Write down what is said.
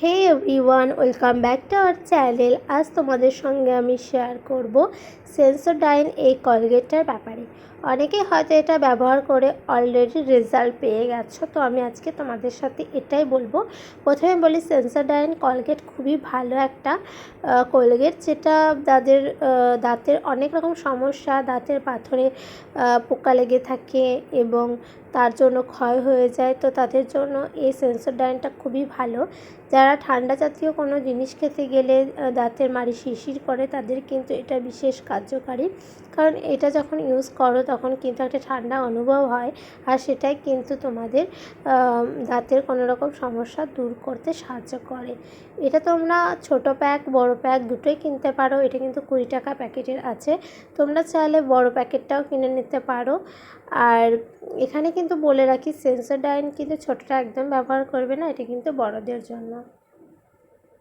Hey everyone welcome back to our channel আজ তোমাদের সঙ্গে আমি শেয়ার করব সেন্সোডাইন এই কলগেটটার ব্যাপারে। অনেকেই হয়তো এটা ব্যবহার করে অলরেডি রেজাল্ট পেয়ে গেছো, তো আমি আজকে তোমাদের সাথে এটাই বলব। প্রথমে বলি সেন্সোডাইন কলগেট খুবই ভালো একটা কলগেট যেটা দাঁতের দাঁতের অনেক রকম সমস্যা, দাঁতের পাথরে পোকা লেগে থাকে এবং তার জন্য ক্ষয় হয়ে যায়, তো তাদের জন্য এই সেন্সোডাইনটা খুবই ভালো। যারা ঠান্ডা জাতীয় কোনো জিনিস খেতে গেলে দাঁতের মাড়ি শিরশির করে, তাদের কিন্তু এটা বিশেষ কার্যকারী। কারণ এটা যখন ইউজ করো, তখন কিন্তু একটা ঠান্ডা অনুভব হয় আর সেটাই কিন্তু তোমাদের দাঁতের কোনো রকম সমস্যা দূর করতে সাহায্য করে। এটা তোমরা ছোট প্যাক বড় প্যাক দুটোই কিনতে পারো। এটা কিন্তু কুড়ি টাকা প্যাকেটের আছে। তোমরা চাইলে বড় প্যাকেটটাও কিনে নিতে পারো। আর এখানে কিন্তু বলে রাখি সেন্সোডাইন কিন্তু ছোটোটা একদম ব্যবহার করবে না, এটা কিন্তু বড়দের জন্য।